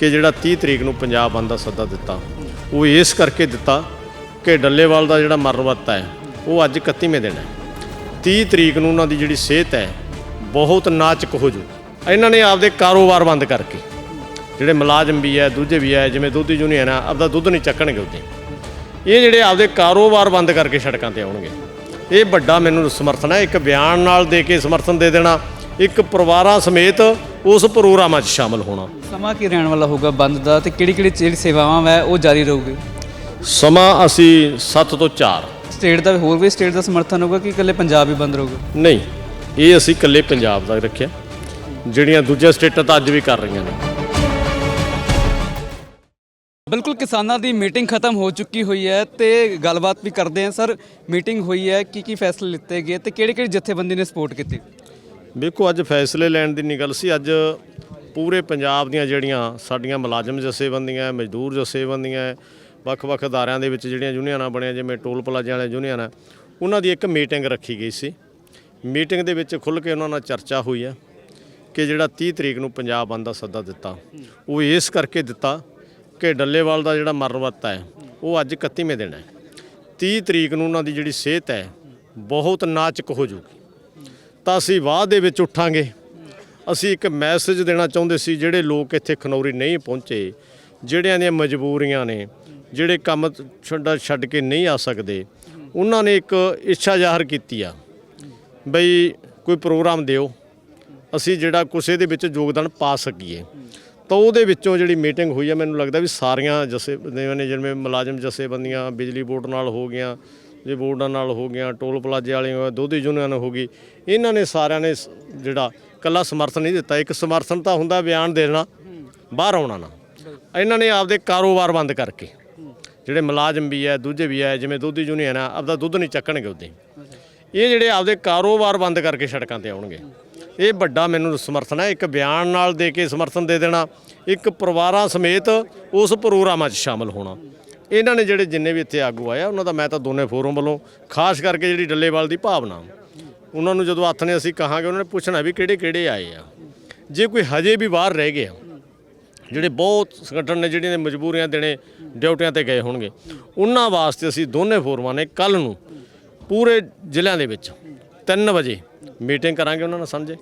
ਕਿ ਜਿਹੜਾ 30 ਤਰੀਕ ਨੂੰ ਪੰਜਾਬ ਬੰਦ ਦਾ ਸੱਦਾ ਦਿੱਤਾ, ਉਹ ਇਸ ਕਰਕੇ ਦਿੱਤਾ ਕਿ ਡੱਲੇਵਾਲ ਦਾ ਜਿਹੜਾ ਮਰਨ ਵਰਤਾ ਹੈ, ਉਹ ਅੱਜ 31ਵੇਂ ਦਿਨ ਹੈ। 30 ਤਰੀਕ ਨੂੰ ਉਹਨਾਂ ਦੀ ਜਿਹੜੀ ਸਿਹਤ ਹੈ, ਬਹੁਤ ਨਾਚਕ ਹੋ ਜੂ। ਇਹਨਾਂ ਨੇ ਆਪਦੇ ਕਾਰੋਬਾਰ ਬੰਦ ਕਰਕੇ, ਜਿਹੜੇ ਮੁਲਾਜ਼ਮ ਵੀ ਹੈ, ਦੂਜੇ ਵੀ ਹੈ, ਜਿਵੇਂ ਦੁੱਧ ਯੂਨੀਅਨ ਆ ਆਪਦਾ ਦੁੱਧ ਨਹੀਂ ਚੱਕਣਗੇ ਉੱਤੇ ਇਹ ਜਿਹੜੇ ਆਪਦੇ ਕਾਰੋਬਾਰ ਬੰਦ ਕਰਕੇ ਸੜਕਾਂ ਤੇ ਆਉਣਗੇ। ਇਹ ਵੱਡਾ ਮੈਨੂੰ ਸਮਰਥਨ ਹੈ, ਇੱਕ ਬਿਆਨ ਨਾਲ ਦੇ ਕੇ ਸਮਰਥਨ ਦੇ ਦੇਣਾ, ਇੱਕ ਪਰਿਵਾਰਾਂ ਸਮੇਤ ਉਸ ਪ੍ਰੋਗਰਾਮਾਂ 'ਚ ਸ਼ਾਮਲ ਹੋਣਾ। ਸਮਾਂ ਕੀ ਰਹਿਣ ਵਾਲਾ ਹੋਊਗਾ ਬੰਦ ਦਾ ਤੇ ਕਿਹੜੀ ਕਿਹੜੀ ਜਿਹੜੀ ਸੇਵਾਵਾਂ ਹੈ ਉਹ ਜਾਰੀ ਰਹੂਗੀ? ਸਮਾਂ ਅਸੀਂ 7 ਤੋਂ 4 ਸਟੇਟ ਦਾ ਹੋਰ ਵੀ ਸਟੇਟ ਦਾ ਸਮਰਥਨ ਹੋਊਗਾ ਕਿ ਇਕੱਲੇ ਪੰਜਾਬ ਹੀ ਬੰਦ ਰਹੂਗਾ? ਨਹੀਂ ਇਹ ਅਸੀਂ ਇਕੱਲੇ ਪੰਜਾਬ ਦਾ ਰੱਖਿਆ। ਜਿਹੜੀਆਂ ਦੂਜੀਆਂ ਸਟੇਟਾਂ ਤਾਂ ਅੱਜ ਵੀ ਕਰ ਰਹੀਆਂ ਨੇ। ਬਿਲਕੁਲ ਕਿਸਾਨਾਂ ਦੀ ਮੀਟਿੰਗ ਖਤਮ ਹੋ ਚੁੱਕੀ ਹੋਈ ਹੈ ਤੇ ਗੱਲਬਾਤ ਵੀ ਕਰਦੇ ਹਾਂ। ਸਰ ਮੀਟਿੰਗ ਹੋਈ ਹੈ ਕੀ ਕੀ ਫੈਸਲੇ ਲਿੱਤੇ ਗਏ ਤੇ ਕਿਹੜੀ ਕਿਹੜੀ ਜਥੇਬੰਦੀ ਨੇ ਸਪੋਰਟ ਕੀਤੀ? ਵੇਖੋ, ਅੱਜ ਫੈਸਲੇ ਲੈਣ ਦੀ ਨਹੀਂ ਗੱਲ ਸੀ, ਅੱਜ ਪੂਰੇ ਪੰਜਾਬ ਦੀਆਂ ਜਿਹੜੀਆਂ ਸਾਡੀਆਂ ਮੁਲਾਜ਼ਮ ਜਥੇਬੰਦੀਆਂ ਮਜ਼ਦੂਰ ਜਥੇਬੰਦੀਆਂ ਵੱਖ-ਵੱਖ ਅਦਾਰਿਆਂ ਦੇ ਵਿੱਚ ਜਿਹੜੀਆਂ ਯੂਨੀਅਨਾਂ ਬਣੀਆਂ, ਜਿਵੇਂ ਟੋਲ ਪਲਾਜ਼ਿਆਂ ਵਾਲੇ ਯੂਨੀਅਨਾਂ ਉਹਨਾਂ ਦੀ ਇੱਕ ਮੀਟਿੰਗ ਰੱਖੀ ਗਈ ਸੀ। ਮੀਟਿੰਗ ਦੇ ਵਿੱਚ ਖੁੱਲ੍ਹ ਕੇ ਉਹਨਾਂ ਨਾਲ ਚਰਚਾ ਹੋਈ ਹੈ ਕਿ ਜਿਹੜਾ 30 ਤਰੀਕ ਨੂੰ ਪੰਜਾਬ ਬੰਦ ਦਾ ਸੱਦਾ ਦਿੱਤਾ, ਉਹ ਇਸ ਕਰਕੇ ਦਿੱਤਾ ਕਿ ਡੱਲੇਵਾਲ ਦਾ ਜਿਹੜਾ ਮਰਨ ਵਰਤਾ ਹੈ, ਉਹ ਅੱਜ 31ਵੇਂ ਦਿਨ ਹੈ। 30 ਤਰੀਕ ਨੂੰ ਉਹਨਾਂ ਦੀ ਜਿਹੜੀ ਸਿਹਤ ਹੈ, ਬਹੁਤ ਨਾਚਕ ਹੋ ਜੂਗੀ। ਤਾਂ ਅਸੀਂ ਬਾਅਦ ਦੇ ਵਿੱਚ ਉੱਠਾਂਗੇ। ਅਸੀਂ ਇੱਕ ਮੈਸੇਜ ਦੇਣਾ ਚਾਹੁੰਦੇ ਸੀ, ਜਿਹੜੇ ਲੋਕ ਇੱਥੇ ਖਨੌਰੀ ਨਹੀਂ ਪਹੁੰਚੇ, ਜਿਹੜਿਆਂ ਦੀਆਂ ਮਜਬੂਰੀਆਂ ਨੇ, ਜਿਹੜੇ ਕੰਮ ਛੱਡ ਛੱਡ ਕੇ ਨਹੀਂ ਆ ਸਕਦੇ, ਉਹਨਾਂ ਨੇ ਇੱਕ ਇੱਛਾ ਜ਼ਾਹਰ ਕੀਤੀ ਆ, ਬਈ ਕੋਈ ਪ੍ਰੋਗਰਾਮ ਦਿਓ, ਅਸੀਂ ਜਿਹੜਾ ਕੁਛ ਇਹਦੇ ਵਿੱਚ ਯੋਗਦਾਨ ਪਾ ਸਕੀਏ। ਤਾਂ ਉਹਦੇ ਵਿੱਚੋਂ ਜਿਹੜੀ ਮੀਟਿੰਗ ਹੋਈ ਆ, ਮੈਨੂੰ ਲੱਗਦਾ ਵੀ ਸਾਰੀਆਂ ਜਥੇਬੰਦੀਆਂ ਨੇ ਜਿਵੇਂ ਮੁਲਾਜ਼ਮ ਜਥੇਬੰਦੀਆਂ ਬਿਜਲੀ ਬੋਰਡ ਨਾਲ ਹੋ ਗਈਆਂ ਜੇ ਬੋਰਡਾਂ ਨਾਲ ਹੋ ਗਈਆਂ, ਟੋਲ ਪਲਾਜ਼ੇ ਵਾਲੀਆਂ ਦੁੱਧ ਯੂਨੀਅਨ ਹੋ ਗਈ, ਇਹਨਾਂ ਨੇ ਸਾਰਿਆਂ ਨੇ ਸ- ਜਿਹੜਾ ਕੱਲਾ ਸਮਰਥਨ ਨਹੀਂ ਦਿੱਤਾ। ਇੱਕ ਸਮਰਥਨ ਤਾਂ ਹੁੰਦਾ ਬਿਆਨ ਦੇਣਾ ਬਾਹਰ ਆਉਣਾ ਨਾ ਇਹਨਾਂ ਨੇ ਆਪਦੇ ਕਾਰੋਬਾਰ ਬੰਦ ਕਰਕੇ, ਜਿਹੜੇ ਮੁਲਾਜ਼ਮ ਵੀ ਹੈ, ਦੂਜੇ ਵੀ ਹੈ, ਜਿਵੇਂ ਦੁੱਧ ਯੂਨੀਅਨ ਆ ਆਪਦਾ ਦੁੱਧ ਨਹੀਂ ਚੱਕਣਗੇ ਉੱਤੇ ਇਹ ਜਿਹੜੇ ਆਪਦੇ ਕਾਰੋਬਾਰ ਬੰਦ ਕਰਕੇ ਸੜਕਾਂ ਤੇ ਆਉਣਗੇ। ਇਹ ਵੱਡਾ ਮੈਨੂੰ ਸਮਰਥਨ ਹੈ। ਇੱਕ ਬਿਆਨ ਨਾਲ ਦੇ ਕੇ ਸਮਰਥਨ ਦੇ ਦੇਣਾ, ਇੱਕ ਪਰਿਵਾਰਾਂ ਸਮੇਤ ਉਸ ਪ੍ਰੋਗਰਾਮਾਂ 'ਚ ਸ਼ਾਮਲ ਹੋਣਾ। ਇਹਨਾਂ ਨੇ ਜਿਹੜੇ ਜਿੰਨੇ ਵੀ ਇੱਥੇ ਆਗੂ ਆਇਆ ਉਹਨਾਂ ਦਾ ਮੈਂ ਤਾਂ ਦੋਨੇ ਫੋਰਮ ਵੱਲੋਂ ਖਾਸ ਕਰਕੇ ਜਿਹੜੀ ਡੱਲੇਵਾਲ ਦੀ ਭਾਵਨਾ। ਉਹਨਾਂ ਨੂੰ ਜਦੋਂ ਹੱਥ ਨੇ ਅਸੀਂ ਕਹਾਂਗੇ, ਉਹਨਾਂ ਨੇ ਪੁੱਛਣਾ ਵੀ ਕਿਹੜੇ ਕਿਹੜੇ ਆਏ ਆ। ਜੇ ਕੋਈ ਹਜੇ ਵੀ ਬਾਹਰ ਰਹਿ ਗਿਆ, ਜਿਹੜੇ ਬਹੁਤ ਸੰਗਠਨ ਨੇ, ਜਿਹੜੀਆਂ ਨੇ ਮਜਬੂਰੀਆਂ ਦੇਣੇ, ਡਿਊਟੀਆਂ ਤੇ ਗਏ ਹੋਣਗੇ, ਉਹਨਾਂ ਵਾਸਤੇ ਅਸੀਂ ਦੋਨੇ ਫੋਰਮਾਂ ਨੇ ਕੱਲ ਨੂੰ ਪੂਰੇ ਜ਼ਿਲ੍ਹਿਆਂ ਦੇ ਵਿੱਚ 3 ਵਜੇ ਮੀਟਿੰਗ ਕਰਾਂਗੇ ਉਹਨਾਂ ਨਾਲ ਸਮਝੇ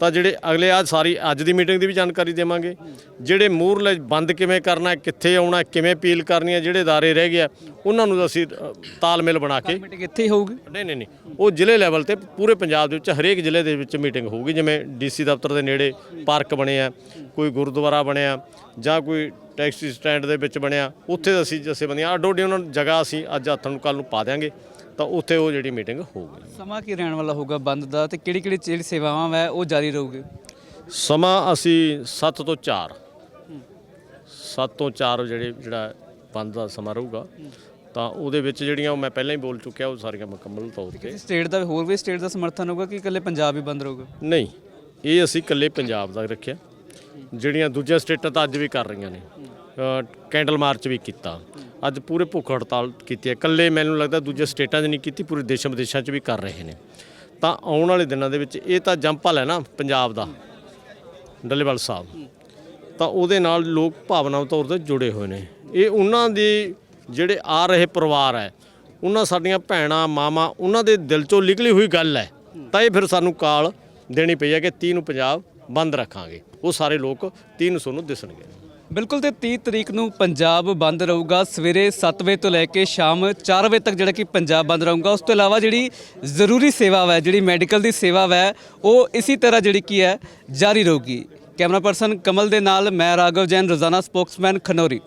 ਤਾਂ ਜਿਹੜੇ ਅਗਲੇ ਆ ਸਾਰੀ ਅੱਜ ਦੀ ਮੀਟਿੰਗ ਦੀ ਵੀ ਜਾਣਕਾਰੀ ਦੇਵਾਂਗੇ ਜਿਹੜੇ ਮੂਰਲੇ ਬੰਦ ਕਿਵੇਂ ਕਰਨਾ ਹੈ ਕਿੱਥੇ ਆਉਣਾ ਹੈ, ਕਿਵੇਂ ਅਪੀਲ ਕਰਨੀ ਹੈ ਜਿਹੜੇ ادارے ਰਹਿ ਗਏ ਆ, ਉਹਨਾਂ ਨੂੰ ਅਸੀਂ ਅ, ਤਾਲਮੇਲ ਬਣਾ ਕੇ ਮੀਟਿੰਗ ਇੱਥੇ ਹੀ ਹੋਊਗੀ ਨਹੀਂ ਨਹੀਂ ਨਹੀਂ ਉਹ ਜ਼ਿਲ੍ਹੇ ਲੈਵਲ ਤੇ ਪੂਰੇ ਪੰਜਾਬ ਦੇ ਵਿੱਚ ਹਰੇਕ ਜ਼ਿਲ੍ਹੇ ਦੇ ਵਿੱਚ ਮੀਟਿੰਗ ਹੋਊਗੀ ਜਿਵੇਂ ਡੀਸੀ ਦਫ਼ਤਰ ਦੇ ਨੇੜੇ ਪਾਰਕ ਬਣੇ ਆ ਕੋਈ ਗੁਰਦੁਆਰਾ ਬਣਿਆ ਜਾਂ ਕੋਈ ਟੈਕਸੀ ਸਟੈਂਡ ਦੇ ਵਿੱਚ ਬਣਿਆ ਉੱਥੇ ਅਸੀਂ ਜਥੇਬੰਦੀਆਂ ਅੱਡੋ ਅੱਡੀ ਉਹਨਾਂ ਨੂੰ ਜਗ੍ਹਾ ਅਸੀਂ ਅੱਜ ਹੱਥ ਨੂੰ ਕੱਲ ਨੂੰ ਪਾ ਦਿਆਂਗੇ ਤਾਂ ਉੱਥੇ ਉਹ ਜਿਹੜੀ ਮੀਟਿੰਗ ਹੋਊਗੀ। ਸਮਾਂ ਕੀ ਰਹਿਣ ਵਾਲਾ ਹੋਊਗਾ ਬੰਦ ਦਾ ਤੇ ਕਿਹੜੀ ਕਿਹੜੀ ਜਿਹੜੀ ਸੇਵਾਵਾਂ ਹੈ ਉਹ ਜਾਰੀ ਰਹੂਗੀ? ਸਮਾਂ ਅਸੀਂ 7 ਤੋਂ 4 7 ਤੋਂ 4 ਜਿਹੜੇ ਜਿਹੜਾ ਬੰਦ ਦਾ ਸਮਾਂ ਰਹੂਗਾ ਤਾਂ ਉਹਦੇ ਵਿੱਚ ਜਿਹੜੀਆਂ ਮੈਂ ਪਹਿਲਾਂ ਹੀ ਬੋਲ ਚੁੱਕਿਆ ਉਹ ਸਾਰੀਆਂ ਮੁਕੰਮਲ ਤੌਰ ਤੇ। ਸਟੇਟ ਦਾ ਹੋਰ ਵੀ ਸਟੇਟ ਦਾ ਸਮਰਥਨ ਹੋਊਗਾ ਕਿ ਇਕੱਲੇ ਪੰਜਾਬ ਹੀ ਬੰਦ ਰਹੂਗਾ? ਨਹੀਂ ਇਹ ਅਸੀਂ ਇਕੱਲੇ ਪੰਜਾਬ ਦਾ ਰੱਖਿਆ। ਜਿਹੜੀਆਂ ਦੂਜੀਆਂ ਸਟੇਟਾਂ ਤਾਂ ਅੱਜ ਵੀ ਕਰ ਰਹੀਆਂ ਨੇ। ਕੈਂਡਲ ਮਾਰਚ ਵੀ ਕੀਤਾ। ਅੱਜ ਪੂਰੇ ਭੁੱਖ ਹੜਤਾਲ ਕੀਤੀ ਹੈ। ਇਕੱਲੇ ਮੈਨੂੰ ਲੱਗਦਾ ਦੂਜੇ ਸਟੇਟਾਂ 'ਚ ਨਹੀਂ ਕੀਤੀ, ਪੂਰੇ ਦੇਸ਼ਾਂ ਵਿਦੇਸ਼ਾਂ 'ਚ ਵੀ ਕਰ ਰਹੇ ਨੇ। ਤਾਂ ਆਉਣ ਵਾਲੇ ਦਿਨਾਂ ਦੇ ਵਿੱਚ ਇਹ ਤਾਂ ਜੰਪਲ ਹੈ ਨਾ ਪੰਜਾਬ ਦਾ, ਡੱਲੇਵਾਲ ਸਾਹਿਬ। ਤਾਂ ਉਹਦੇ ਨਾਲ ਲੋਕ ਭਾਵਨਾਤਮਕ ਤੌਰ ਤੇ ਜੁੜੇ ਹੋਏ ਨੇ। ਇਹ ਉਹਨਾਂ ਦੇ ਜਿਹੜੇ ਆ ਰਹੇ ਪਰਿਵਾਰ ਹੈ, ਉਹਨਾਂ ਸਾਡੀਆਂ ਭੈਣਾਂ, ਮਾਵਾਂ, ਉਹਨਾਂ ਦੇ ਦਿਲ ਚੋਂ ਨਿਕਲੀ ਹੋਈ ਗੱਲ ਹੈ। ਤਾਂ ਇਹ ਫਿਰ ਸਾਨੂੰ ਕਾਲ ਦੇਣੀ ਪਈ ਹੈ ਕਿ 30 ਨੂੰ ਪੰਜਾਬ ਬੰਦ ਰੱਖਾਂਗੇ। ਉਹ ਸਾਰੇ ਲੋਕ 30 ਨੂੰ ਸਾਨੂੰ ਦਿਸਣਗੇ। ਬਿਲਕੁਲ ਤੇ 30 ਤਰੀਕ ਨੂੰ ਪੰਜਾਬ ਬੰਦ ਰਹੂਗਾ। ਸਵੇਰੇ 7 ਵਜੇ ਤੋਂ ਲੈ ਕੇ ਸ਼ਾਮ 4 ਵਜੇ ਤੱਕ ਜਿਹੜਾ ਕਿ ਪੰਜਾਬ ਬੰਦ ਰਹੂਗਾ। ਉਸ ਤੋਂ ਇਲਾਵਾ ਜਿਹੜੀ ਜ਼ਰੂਰੀ ਸੇਵਾ ਹੈ ਜਿਹੜੀ ਮੈਡੀਕਲ ਦੀ ਸੇਵਾ ਹੈ ਉਹ ਇਸੇ ਤਰ੍ਹਾਂ ਜਿਹੜੀ ਕੀ ਹੈ, ਜਾਰੀ ਰਹੂਗੀ। ਕੈਮਰਾ ਪਰਸਨ ਕਮਲ ਦੇ ਨਾਲ, ਮੈਂ ਰਾਘਵ ਜੈਨ, ਰੋਜ਼ਾਨਾ ਸਪੋਕਸਮੈਨ ਖਨੌਰੀ।